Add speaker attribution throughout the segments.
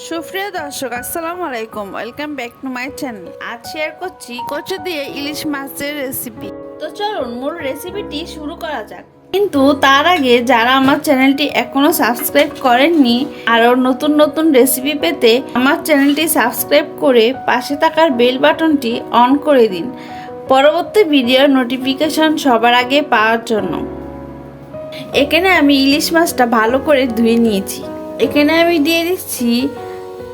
Speaker 1: সুপ্রিয় দর্শক, আসসালামু আলাইকুম। Welcome back to my channel আজ শেয়ার করছি কচু দিয়ে ইলিশ মাছের রেসিপি তো চলুন, মূল রেসিপিটি শুরু করা যাক। কিন্তু তার আগে যারা আমার চ্যানেলটি এখনও সাবস্ক্রাইব করেননি আরও নতুন নতুন রেসিপি পেতে আমার চ্যানেলটি সাবস্ক্রাইব করে পাশে থাকার বেল বাটনটি অন করে দিন। পরবর্তী ভিডিওর নোটিফিকেশন সবার আগে পাওয়ার জন্য। এখানে আমি ইলিশ মাছটা ভালো করে ধুয়ে নিয়েছি। এখানে আমি দিয়ে দিচ্ছি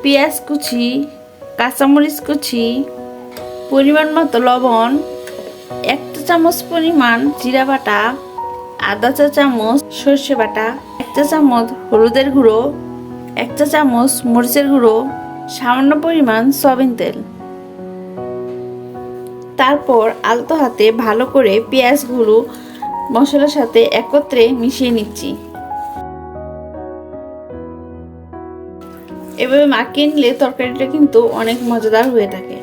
Speaker 1: পেঁয়াজ কুচি, কাঁচামরিচ কুচি, পরিমাণ মতো লবণ একটা চামচ পরিমাণ জিরা বাটা, আদা চা চামচ সর্ষে বাটা একটা চামচ হলুদের গুঁড়ো একটা চামচ মরিচের গুঁড়ো, সামান্য পরিমাণ সয়াবিন তেল। তারপর আলতো হাতে ভালো করে পেঁয়াজগুলো মশলার সাথে একত্রে মিশিয়ে নিচ্ছি। এভাবে মাখিয়ে নিলে তরকারিটা কিন্তু অনেক মজাদার হয়ে থাকে।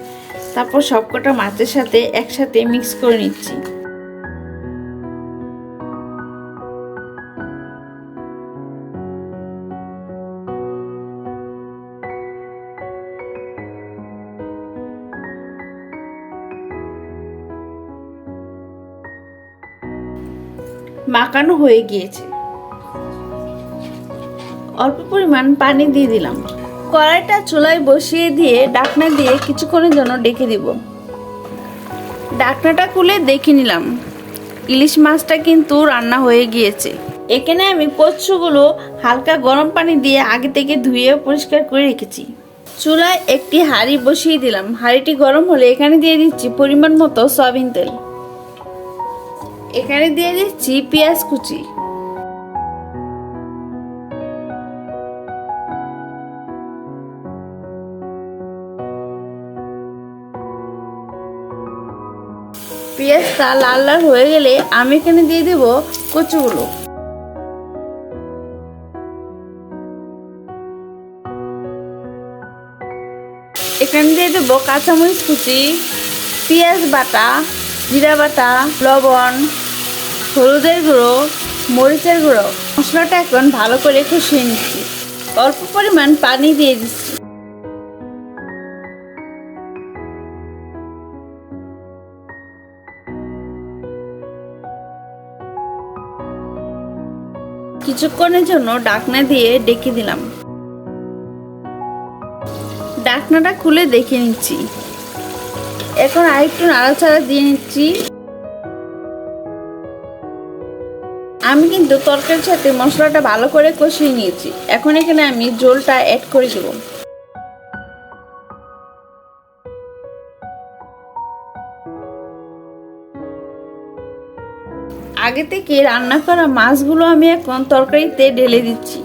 Speaker 1: তারপর সবকটা মাছের সাথে একসাথে মিক্স করে নিচ্ছি। মাখানো হয়ে গিয়েছে। অল্প পরিমাণ পানি দিয়ে দিলাম। কড়াইটা চুলায় বসিয়ে দিয়ে ডাকনা দিয়ে কিছুক্ষণের জন্য ডেকে দিব। ডাকনাটা খুলে দেখে নিলাম। ইলিশ মাছটা কিন্তু রান্না হয়ে গিয়েছে। এখানে আমি কচ্ছুগুলো হালকা গরম পানি দিয়ে আগে থেকে ধুয়ে পরিষ্কার করে রেখেছি। চুলায় একটি হাঁড়ি বসিয়ে দিলাম। হাঁড়িটি গরম হলে এখানে দিয়ে দিচ্ছি পরিমাণ মতো সয়াবিন তেল। এখানে দিয়ে দিচ্ছি পেঁয়াজ কুচি। পেঁয়াজটা লাল লাল হয়ে গেলে আমি এখানে দিয়ে দেব কচুগুলো। এখানে দিয়ে দেবো কাঁচামরিচ কুচি, পেঁয়াজ বাটা, জিরা বাটা, লবণ, হলুদের গুঁড়ো, মরিচের গুঁড়ো। মশলাটা এখন ভালো করে কষিয়ে নিচ্ছি। অল্প পরিমাণ পানি দিয়ে দিচ্ছি। কিছুক্ষণের জন্য ডাকনা দিয়ে ডেকে দিলাম। ডাকনাটা খুলে দেখে নিচ্ছি। এখন আরেকটু নাড়াচাড়া দিয়ে নিচ্ছি। আমি কিন্তু তরকারির সাথে মশলাটা ভালো করে কষিয়ে নিয়েছি। এখন এখানে আমি জলটা অ্যাড করে দেব। আগে থেকে রান্না করা মাছগুলো আমি এখন তরকারিতে ঢেলে দিচ্ছি।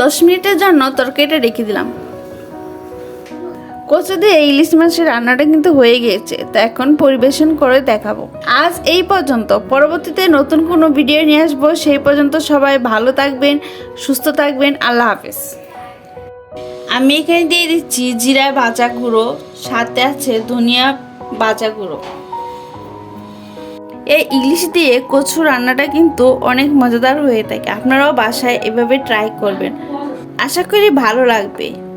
Speaker 1: দশ মিনিটের জন্য তরকারিটা রেখে দিলাম। কচু দিয়ে ইলিশ মাছের রান্নাটা কিন্তু হয়ে গিয়েছে, তা এখন পরিবেশন করে দেখাবো। আজ এই পর্যন্ত, পরবর্তীতে নতুন কোনো ভিডিও নিয়ে আসব, সেই পর্যন্ত সবাই ভালো থাকবেন, সুস্থ থাকবেন, আল্লাহ হাফেজ। আমি এখানে দিয়ে দিচ্ছি জিরা ভাজা গুঁড়ো, সাথে আছে ধনিয়া ভাজা গুঁড়ো এই ইলিশ দিয়ে কচু রান্নাটা কিন্তু অনেক মজাদার হয়ে থাকে। আপনারাও বাসায় এভাবে ট্রাই করবেন। আশা করি ভালো লাগবে।